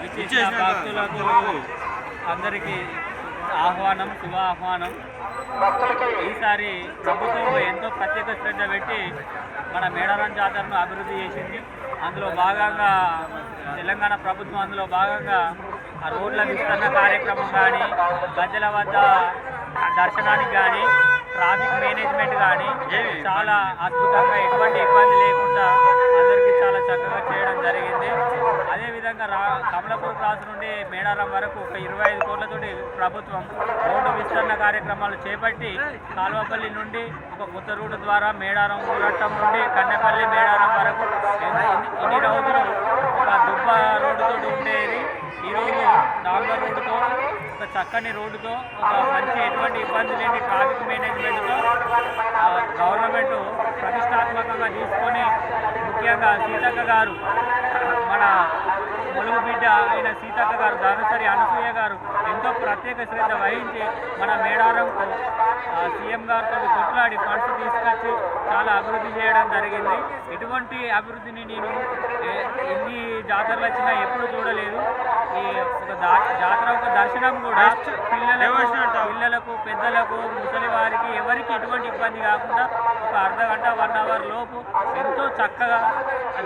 విచ్చేసిన భక్తులకు అందరికీ ఆహ్వానం శుభ ఆహ్వానం. ఈసారి ప్రభుత్వం ఎంతో ప్రత్యేక శ్రద్ధ పెట్టి మన మేడారం జాతరను అభివృద్ధి చేసింది. అందులో భాగంగా తెలంగాణ ప్రభుత్వం అందులో భాగంగా ఆ రోడ్ల విస్తరణ కార్యక్రమం కానీ గద్దెల వద్ద దర్శనానికి కానీ ట్రాఫిక్ మేనేజ్మెంట్ కానీ చాలా అద్భుతంగా ఎటువంటి ఇబ్బంది లేకుండా అందరికీ చాలా చక్కగా చేయడం జరిగింది. అదేవిధంగా రా కమలాపూర్ క్రాస్ నుండి మేడారం వరకు ఒక ఇరవై ఐదు కోట్లతోటి ప్రభుత్వం రోడ్డు విస్తరణ కార్యక్రమాలు చేపట్టి కాలువపల్లి నుండి ఒక కొత్త రూట్ ద్వారా మేడారం ఊరట్టం నుండి కన్నెపల్లి మేడారం వరకు ఇన్ని- రోజులు ఒక దుబ్బ రోడ్డుతో ఉండేది. ఈరోజు డాంబర్ రోడ్డుతో ఒక చక్కని రోడ్డుతో ఒక మంచి ఎటువంటి ఇబ్బంది లేని ట్రాఫిక్ మేనేజ్మెంట్తో గవర్నమెంట్ ప్రతిష్టాత్మకంగా తీసుకొని ముఖ్యంగా సీతక్క గారు మన ములుగు బిడ్డ అయిన సీతక్క గారు ధనుసరి అనసూయ గారు ఎంతో ప్రత్యేక శ్రద్ధ వహించి మన మేడారంకు సీఎం గారితో కొట్లాడి ఫండ్స్ తీసుకొచ్చి చాలా అభివృద్ధి చేయడం జరిగింది. ఇటువంటి అభివృద్ధిని నేను ఎన్ని జాతరలు వచ్చినా ఎప్పుడు చూడలేదు. ఈ ఒక జాతర ఒక దర్శనం కూడా పిల్లలకు పిల్లలకు పెద్దలకు ముసలి వారికి ఎవరికి ఎటువంటి ఇబ్బంది కాకుండా ఒక అర్ధ గంట వన్ అవర్ లోపు ఎంతో చక్కగా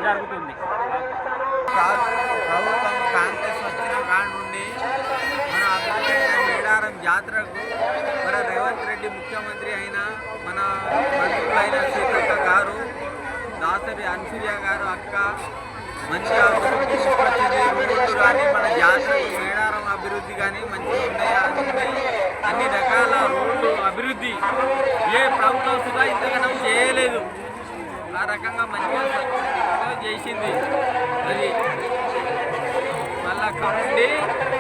జరుగుతుంది. ప్రభుత్వం కాంగ్రెస్ వచ్చిన కాడ మన అభివృద్ధి అయిన మేడారం జాతరకు మన రేవంత్ రెడ్డి ముఖ్యమంత్రి అయిన మన మంత్రులైన సీతక్క గారు దాసరి అన్సూర్య గారు అక్క మంచిగా రోడ్లు కానీ మన జాతరకు మేడారం అభివృద్ధి కానీ మంచిగా ఉన్నాయి అన్ని అన్ని రకాల రోడ్లు అభివృద్ధి ఏ ప్రభుత్వం సుధా ఇంతగానం చేయలేదు ఆ రకంగా మంచిగా చేసింది. parece meio